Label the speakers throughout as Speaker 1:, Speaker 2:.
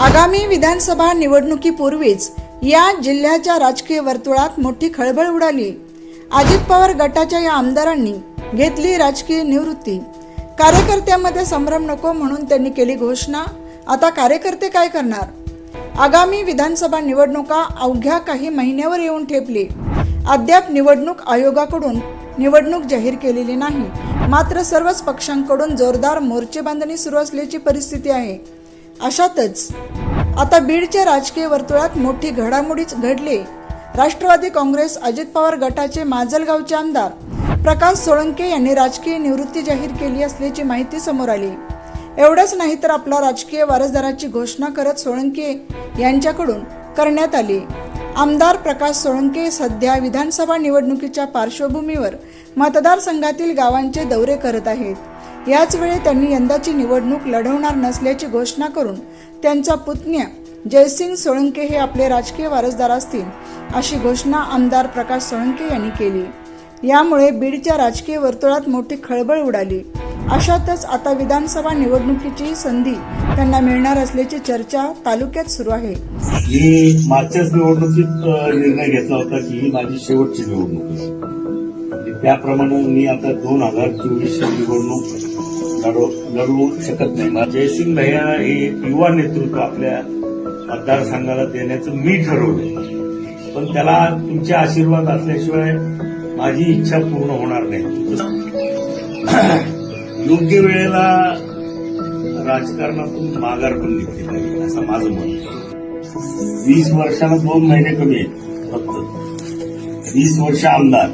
Speaker 1: आगामी विधानसभा निवडणुकीपूर्वीच या जिल्ह्याच्या राजकीय वर्तुळात मोठी खळबळ उडाली. अजित पवार गटाच्या या आमदारांनी घेतली राजकीय निवृत्ती. कार्यकर्त्यामध्ये संभ्रम नको म्हणून त्यांनी केली घोषणा. आता कार्यकर्ते काय करणार? आगामी विधानसभा निवडणुका अवघ्या काही महिन्यावर येऊन ठेपली. अद्याप निवडणूक आयोगाकडून निवडणूक जाहीर केलेली नाही. मात्र सर्वच पक्षांकडून जोरदार मोर्चे बांधणी सुरू असल्याची परिस्थिती आहे. अशातच आता बीडच्या राजकीय वर्तुळात मोठी घडामोडीच घडली. राष्ट्रवादी काँग्रेस अजित पवार गटाचे माजलगावचे आमदार प्रकाश सोळंके यांनी राजकीय निवृत्ती जाहीर केली असल्याची माहिती समोर आली. एवढंच नाही तर आपला राजकीय वारसदाराची घोषणा करत सोळंके यांच्याकडून करण्यात आली. आमदार प्रकाश सोळंके सध्या विधानसभा निवडणुकीच्या पार्श्वभूमीवर मतदारसंघातील गावांचे दौरे करत आहेत. याच वेळी त्यांनी यंदाची निवडणूक लढवणार नसल्याची घोषणा करून त्यांचा पुतण्या जयसिंग सोळंके हे आपले राजकीय वारसदार असतील अशी घोषणा आमदार प्रकाश सोळंके यांनी केली. यामुळे बीडच्या राजकीय वर्तुळात मोठी खळबळ उडाली. अशातच आता विधानसभा निवडणुकीची संधी त्यांना मिळणार असल्याची चर्चा तालुक्यात सुरू आहे.
Speaker 2: मी मागच्याच निवडणुकीत निर्णय घेतला होता की ही माझी शेवटची निवडणूक त्याप्रमाणे मी आता दोन हजार चोवीसची निवडणूक लढू लढवू शकत नाही. जयसिंग भैया हे युवा नेतृत्व आपल्या मतदारसंघाला देण्याचं मी ठरवलं पण त्याला तुमचे आशीर्वाद असल्याशिवाय माझी इच्छा पूर्ण होणार नाही. योग्य वेळेला राजकारणातून माघार पण घेतली पाहिजे असं माझं मत वीस वर्षाला दोन महिने कमी आहेत फक्त. वीस वर्ष आमदार.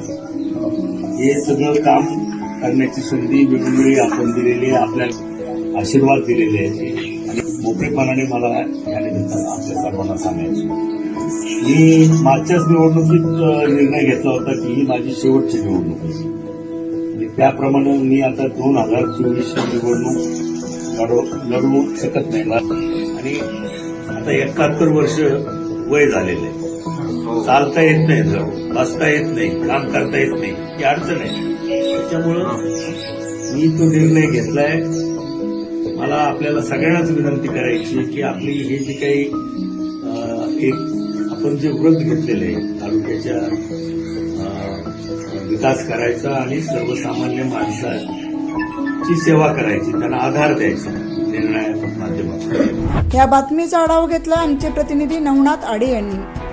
Speaker 2: हे सगळं काम करण्याची संधी वेगवेगळी आपण दिलेली आहे, आपल्याला आशीर्वाद दिलेले आहेत. आणि मोठेपणाने मला याने आपल्या सर्वांना सांगायचं मी मागच्याच निवडणुकीत निर्णय घेतला होता की ही माझी शेवटची निवडणूक आहे. आणि त्याप्रमाणे मी आता दोन हजार चोवीसची निवडणूक लढवू लढवू शकत नाही. आणि आता एकाहत्तर वर्ष वय झालेलं आहे. चालता येत नाही जाऊ बसता येत नाही काम करता येत नाही ही अडचण आहे. त्याच्यामुळं मी तो निर्णय घेतलाय. मला आपल्याला सगळ्यांनाच विनंती करायची की आपली हे जी काही एक आपण जे व्रत घेतलेलं आहे तालुक्याच्या विकास करायचा आणि सर्वसामान्य माणसाची सेवा करायची त्यांना आधार द्यायचा निर्णया माध्यमातून.
Speaker 1: या बातमीचा आढावा घेतला आमचे प्रतिनिधी नवनाथ आडे यांनी.